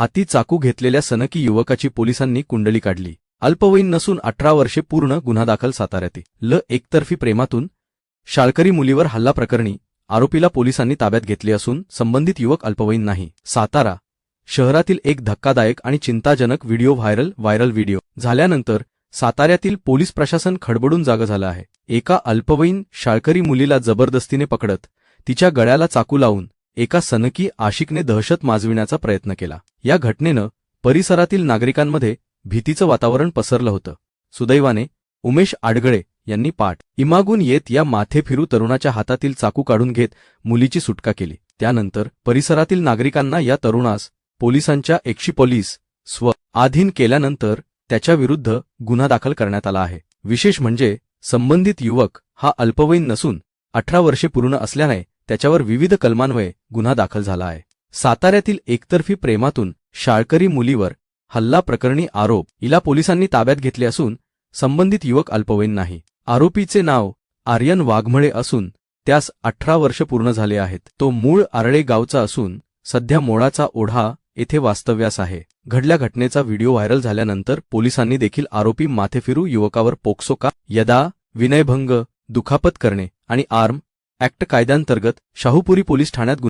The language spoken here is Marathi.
हाती चाकू घेतलेल्या सनकी युवकाची पोलिसांनी कुंडली काढली. अल्पवयीन नसून अठरा वर्षे पूर्ण गुन्हा दाखल साताऱ्यातील. ल. एकतर्फी प्रेमातून शाळकरी मुलीवर हल्ला प्रकरणी आरोपीला पोलिसांनी ताब्यात घेतले असून संबंधित युवक अल्पवयीन नाही. सातारा शहरातील एक धक्कादायक आणि चिंताजनक व्हिडिओ व्हायरल व्हायरल व्हिडिओ झाल्यानंतर साताऱ्यातील पोलीस प्रशासन खडबडून जागं झालं आहे. एका अल्पवयीन शाळकरी मुलीला जबरदस्तीने पकडत तिच्या गळ्याला चाकू लावून एका सनकी आशिकने दहशत माजविण्याचा प्रयत्न केला. या घटनेनं परिसरातील नागरिकांमध्ये भीतीचं वातावरण पसरलं होतं. सुदैवाने उमेश आडगळे यांनी पाठ. इमागून येत या माथेफिरू तरुणाच्या हातातील चाकू काढून घेत मुलीची सुटका केली. त्यानंतर परिसरातील नागरिकांना या तरुणास पोलिसांच्या एकशी पोलीस स्व आधीन केल्यानंतर त्याच्याविरुद्ध गुन्हा दाखल करण्यात आला आहे. विशेष म्हणजे संबंधित युवक हा अल्पवयीन नसून अठरा वर्षे पूर्ण असल्याने त्याच्यावर विविध कलमान्वये गुन्हा दाखल झाला आहे. साताऱ्यातील एकतर्फी प्रेमातून शाळकरी मुलीवर हल्ला प्रकरणी आरोप इला पोलिसांनी ताब्यात घेतले असून संबंधित युवक अल्पवयीन नाही. आरोपीचे नाव आर्यन वाघमळे असून त्यास अठरा वर्ष पूर्ण झाले आहेत. तो मूळ आरळे गावचा असून सध्या मोळाचा ओढा येथे वास्तव्यास आहे. घडल्या घटनेचा व्हिडिओ व्हायरल झाल्यानंतर पोलिसांनी देखील आरोपी माथेफिरू युवकावर पोक्सो का? यदा विनयभंग दुखापत करणे आणि आर्म ऍक्ट कायद्यांतर्गत शाहूपुरी पोलीस ठाण्यात